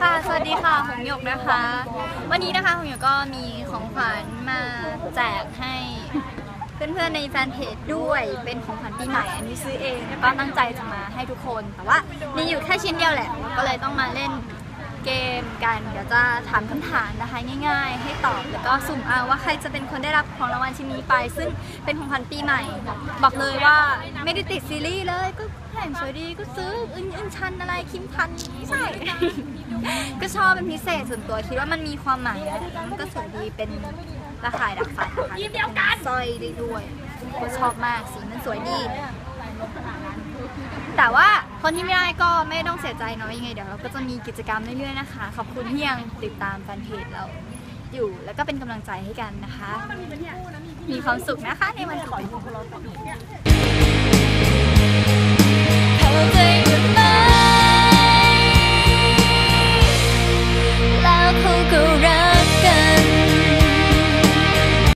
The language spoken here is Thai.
ค่ะ สวัสดีค่ะ หงหยกนะคะ วันนี้นะคะ หงหยกก็มีของขวัญมาแจกให้เพื่อนๆในแฟนเพจด้วย เป็นของขวัญปีใหม่ อันนี้ซื้อเองแล้วก็ตั้งใจจะมาให้ทุกคน แต่ว่ามีอยู่แค่ชิ้นเดียวแหละ ก็เลยต้องมาเล่น เกมกัน เดี๋ยวจะถามคำถามนะคะง่าย ๆ ให้ตอบแล้วก็สุ่มเอาว่าใครจะเป็นคนได้รับของรางวัลชิ้นนี้ไป ซึ่งเป็นของขวัญปีใหม่ บอกเลยว่าไม่ได้ติดซีรีส์เลยก็แต่งสวยดีก็ซื้ออึนอึนชันอะไรคิมพันใช่ ก็ชอบเป็นพิเศษส่วนตัวคิดว่ามันมีความหมายนะแล้วมันก็สวยดีเป็นระข่ายดักฟันนะคะยิ้มเดียวกันสร้อยได้ด้วยก็ชอบมากสีมันสวยดี แต่ว่า คนที่ไม่ได้ก็ไม่ต้องเสียใจเนาะยังไงเดี๋ยวเราก็จะมีกิจกรรมเรื่อยๆนะคะ ขอบคุณที่ยังติดตามแฟนเพจเราอยู่แล้วก็เป็นกำลังใจให้กันนะคะ มีความสุขนะคะในวันขออ